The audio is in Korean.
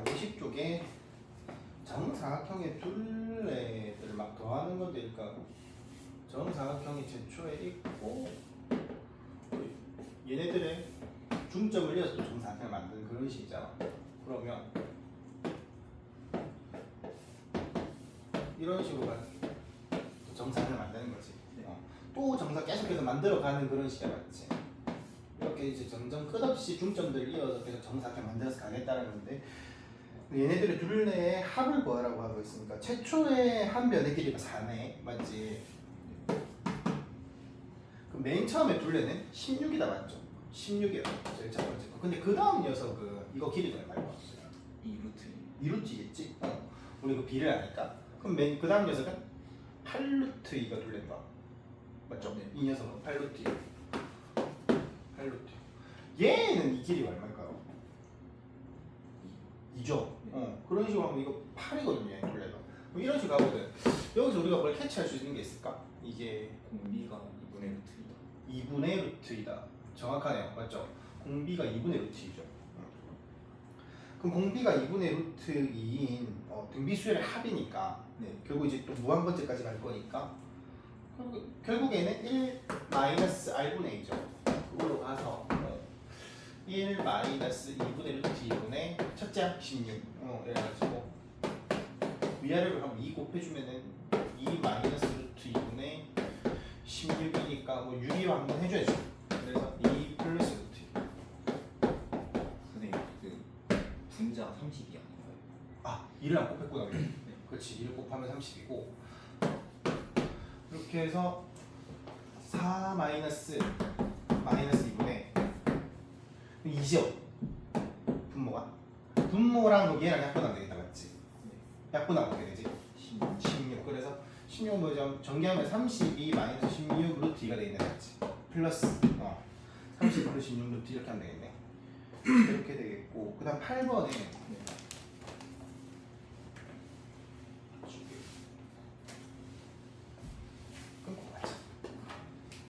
50 쪽에 정사각형의 둘레들을 막 더하는 건데 그러니까? 정사각형이 제초에 있고 얘네들의 중점을 이어서 또 정사각형을 만드는 그런 식이잖아 그러면 이런 식으로 정사각형을 만드는 거지. 어. 또 정사 계속해서 만들어가는 그런 식이야 맞지? 이렇게 이제 점점 끝없이 중점들을 이어서 계속 정사각형 만들어서 가겠다는 건데 얘네들의 둘레의 합을 구하라고 하고 있으니까 최초의 한 변의 길이가 4네 맞지? 그럼 맨 처음에 둘레는 16이다 맞죠? 16이에요 제일 첫 번째 거 근데 그 다음 녀석은 이거 길이가 얼마일까? 이 루트 2루트겠지? 어. 우리 그 비를 아니까 그럼 맨 그 다음 녀석은 8루트 2가 둘레인가? 맞죠? 네. 이 녀석은 8루트 2 8루트 얘는 이 길이가 얼마일까요? 2죠? 네. 어, 그런 식으로 하면 이거 8이거든요 얘 둘레가 그럼 이런 식으로 하거든 여기서 우리가 뭘 캐치할 수 있는 게 있을까? 이게 공비가 2분의 루트이다 2분의 루트이다. 정확하네요. 맞죠? 공비가 2분의 루트이죠. 그럼 공비가 2분의 루트 2인 어, 등비수열의 합이니까 네 결국 이제 또 무한번째까지 갈 거니까 결국, 결국에는 1 마이너스 r분의 a죠. 그걸로 가서 어, 1 마이너스 2분의 루트 2분의 첫째 합 16. 어, 이래가지고 위아래로 하면 2 곱해주면은 2 마이너스 루트 2분의 16이니까 뭐 6이로 한번 해줘야죠. 그래서 2 플러스 루트. 선생님 그 분자 30이 아닌가요? 아, 2를 안 곱했구나. 우리. 그렇지. 1을 곱하면 30이고. 이렇게 해서 4 마이너스 마이너스 2분의 2죠. 분모가. 분모랑 얘랑 약분하면 되겠다, 맞지? 약분하면 어떻게 되지? 16 16 그래서 16 뭐죠? 전개하면 32 마이너스 16 루트 2가 되겠네 맞지? 플러스 어. 30 플러스 16 루트 이렇게 하면 되겠네 이렇게 되겠고 그 다음 8번에